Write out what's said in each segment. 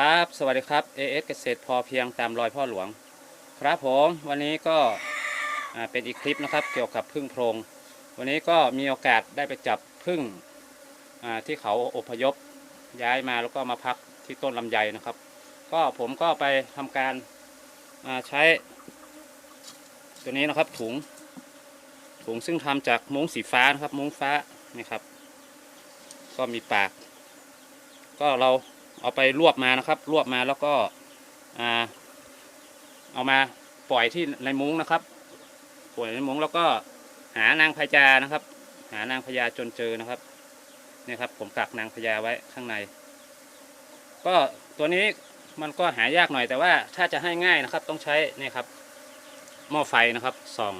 ครับสวัสดีครับ AS เกษตรพอเพียงตามรอยพ่อหลวง ครับผมวันนี้ก็เป็นอีกคลิปนะครับเกี่ยวกับพึ่งโพรง วันนี้ก็มีโอกาสได้ไปจับพึ่งที่เขาอพยพย้ายมาแล้วก็มาพักที่ต้นลำไยนะครับ ก็ผมก็ไปทำการใช้ ตัวนี้นะครับถุงถุงซึ่งทำจากมุ้งสีฟ้านะครับมุ้งฟ้านี่ครับ ก็มีปาก ก็เรา เอาไปรวบมานะครับ รวบมาแล้วก็เอามาปล่อยที่ในมุ้งนะครับ ปล่อยในมุ้งแล้วก็หานางพญานะครับ หานางพญาจนเจอนะครับนี่ครับ ผมกักนางพญาไว้ข้างใน ก็ตัวนี้มันก็หายากหน่อยแต่ว่าถ้าจะให้ง่ายนะครับ ต้องใช้นี่ครับหม้อไฟนะครับส่อง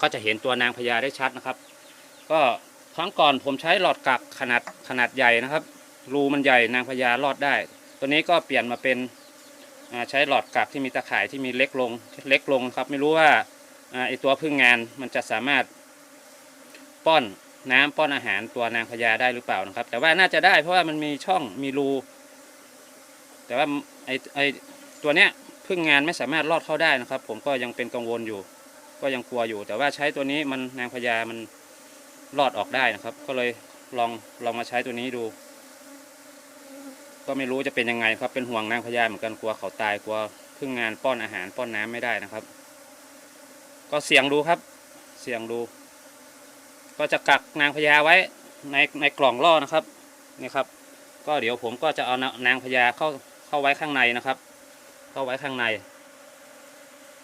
ก็จะเห็นตัวนางพญาได้ชัดนะครับ ก็ครั้งก่อนผมใช้หลอดกักขนาดขนาดใหญ่นะครับ รูมันใหญ่นางพญารอดได้ ตัวนี้ก็เปลี่ยนมาเป็นใช้หลอดกักที่มีตะข่ายที่มีเล็กลงเล็กลงครับ ไม่รู้ว่าไอตัวพึ่งงานมันจะสามารถป้อนน้ำป้อนอาหารตัวนางพญาได้หรือเปล่านะครับ แต่ว่าน่าจะได้เพราะว่ามันมีช่องมีรู แต่ว่าไอไอตัวเนี้ยพึ่งงานไม่สามารถรอดเข้าได้นะครับ ผมก็ยังเป็นกังวลอยู่ ก็ยังกลัวอยู่ แต่ว่าใช้ตัวนี้มันนางพญามันรอดออกได้นะครับ ก็เลยลองลองมาใช้ตัวนี้ดู ก็ไม่รู้จะเป็นยังไงครับเป็นห่วงนางพญาเหมือนกันกลัวเขาตายกลัวพึ่งงานป้อนอาหารป้อนน้ำไม่ได้นะครับ ก็เสี่ยงดูครับ เสี่ยงดู ก็จะกักนางพญาไว้ในในกล่องล่อนะครับนี่ครับ ก็เดี๋ยวผมก็จะเอานางพญาเข้าเข้าไว้ข้างในนะครับ เข้าไว้ข้างใน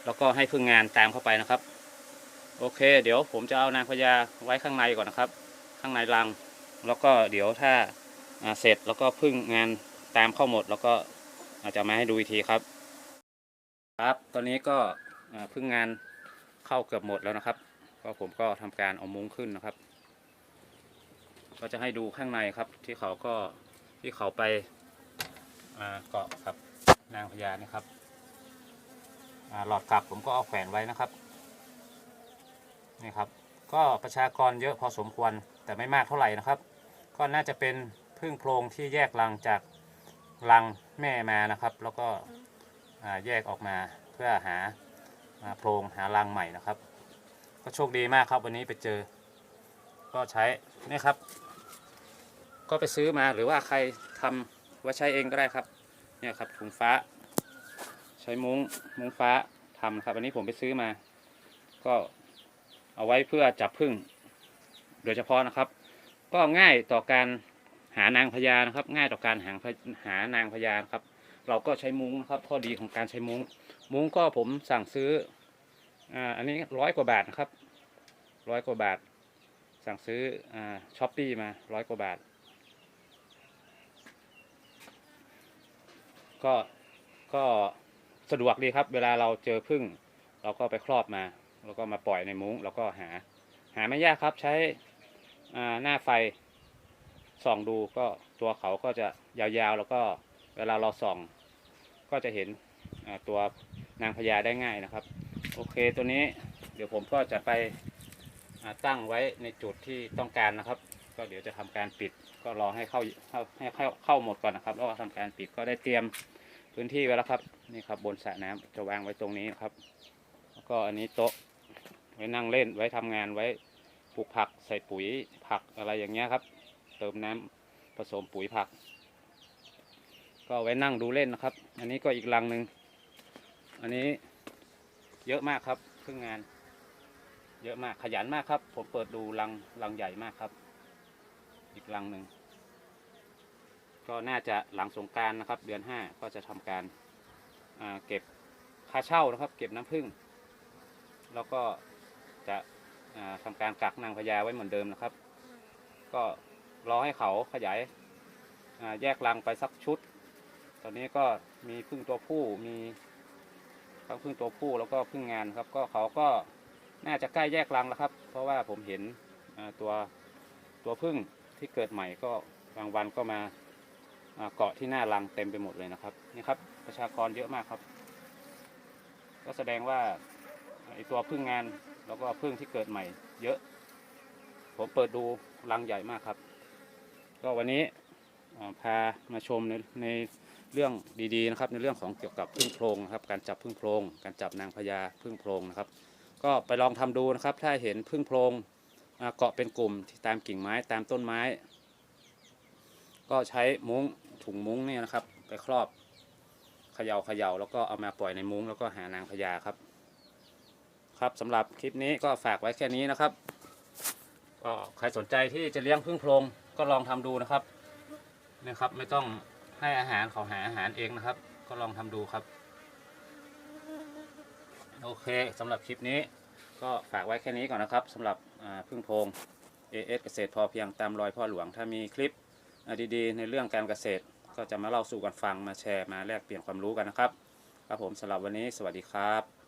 แล้วก็ให้พึ่งงานตามเข้าไปนะครับ โอเค เดี๋ยวผมจะเอานางพญาไว้ข้างในก่อนนะครับ ข้างในรัง แล้วก็เดี๋ยวถ้าเสร็จแล้วก็พึ่งงาน ตามเข้าหมดแล้วก็อาจจะมาให้ดูอีกทีครับ ครับ ตอนนี้ก็พึ่งงานเข้าเกือบหมดแล้วนะครับ ก็ผมก็ทำการเอามุ้งขึ้นนะครับ ก็จะให้ดูข้างในครับ ที่เขาก็ที่เขาไปเกาะกับนางพญานะครับหลอดกลับผมก็เอาแขวนไว้นะครับนี่ครับ ก็ประชากรเยอะพอสมควรแต่ไม่มากเท่าไหร่นะครับ ก็น่าจะเป็นพึ่งโพรงที่แยกรังจาก รังแม่มานะครับ แล้วก็แยกออกมาเพื่อหาโพรงหารังใหม่นะครับ ก็โชคดีมากครับวันนี้ไปเจอ ก็ใช้นี่ครับ ก็ไปซื้อมาหรือว่าใครทำว่าใช้เองก็ได้ครับ เนี่ยครับถุงฟ้า ใช้มุ้งมุ้งฟ้าทำครับอันนี้ผมไปซื้อมา ก็เอาไว้เพื่อจับพึ่งโดยเฉพาะนะครับ ก็ง่ายต่อการ หานางพญานะครับ ง่ายต่อการหาหานางพญาครับ เราก็ใช้มุ้งนะครับข้อดีของการใช้มุ้ง มุ้งก็ผมสั่งซื้ออ่าอันนี้ร้อยกว่าบาทนะครับร้อยกว่าบาท สั่งซื้ออ่าช้อปปี้มาร้อยกว่าบาท ก็ก็สะดวกดีครับ เวลาเราเจอพึ่ง เราก็ไปครอบมาแล้วก็มาปล่อยในมุ้งแล้วก็หา หาไม่ยากครับใช้อ่าหน้าไฟ ส่องดูก็ตัวเขาก็จะยาวๆ แล้วก็เวลาเราส่อง ก็จะเห็นตัวนางพญาได้ง่ายนะครับ โอเคตัวนี้เดี๋ยวผมก็จะไปตั้งไว้ในจุดที่ต้องการนะครับ ก็เดี๋ยวจะทำการปิดก็รอให้เข้าเข้าให้เข้าเข้าหมดก่อนนะครับ แล้วก็ทำการปิดก็ได้เตรียมพื้นที่ไว้แล้วครับนี่ครับบนสระน้ำจะวางไว้ตรงนี้นะครับ แล้วก็อันนี้โต๊ะไว้นั่งเล่นไว้ทำงานไว้ปลูกผักใส่ปุ๋ยผักอะไรอย่างเงี้ยครับ เติมน้ำผสมปุ๋ยผัก ก็ไว้นั่งดูเล่นนะครับ อันนี้ก็อีกรังหนึ่งอันนี้เยอะมากครับครึ่งงาน เยอะมากขยันมากครับ ผมเปิดดูรังรังใหญ่มากครับ อีกรังหนึ่งก็น่าจะหลังสงการนะครับ เดือนห้าก็จะทำการาเก็บค่าเช่านะครับ เก็บน้ำผึ้งแล้วก็จะอ่าทำการกักนางพญาไว้เหมือนเดิมนะครับ ก็ รอให้เขาขยายแยกรังไปสักชุด ตอนนี้ก็มีพึ่งตัวผู้มีทั้งพึ่งตัวผู้แล้วก็พึ่งงานครับ ก็เขาก็น่าจะใกล้แยกรังแล้วครับ เพราะว่าผมเห็นตัวตัวพึ่งที่เกิดใหม่ก็บางวันก็มาอ่าเกาะที่หน้ารังเต็มไปหมดเลยนะครับนี่ครับประชากรเยอะมากครับ ก็แสดงว่าไอตัวพึ่งงานแล้วก็พึ่งที่เกิดใหม่ เยอะ ผมเปิดดูรังใหญ่มากครับ ก็วันนี้พามาชมในในเรื่องดีๆนะครับ ในเรื่องของเกี่ยวกับพึ่งโพรงนะครับ การจับพึ่งโพรง การจับนางพญาพึ่งโพรงนะครับ ก็ไปลองทำดูนะครับ ถ้าเห็นพึ่งโพรงเกาะเป็นกลุ่มตามกิ่งไม้ตามต้นไม้ ก็ใช้มุ้งถุงมุ้งเนี่ยนะครับ ไปครอบเขย่าเขย่าแล้วก็เอามาปล่อยในมุ้งแล้วก็หานางพญาครับ ครับสำหรับคลิปนี้ก็ฝากไว้แค่นี้นะครับก็ใครสนใจที่จะเลี้ยงพึ่งโพรง ก็ลองทำดูนะครับนะครับ ไม่ต้องให้อาหารเขาหาอาหารเองนะครับ ก็ลองทำดูครับ โอเคสำหรับคลิปนี้ ก็ฝากไว้แค่นี้ก่อนนะครับสำหรับพึ่งโพง AS เกษตรพอเพียงตามรอยพ่อหลวง ถ้ามีคลิปดีๆในเรื่องการเกษตร ก็จะมาเล่าสู่กันฟังมาแชร์มาแลกเปลี่ยนความรู้กันนะครับ ครับผมสำหรับวันนี้สวัสดีครับ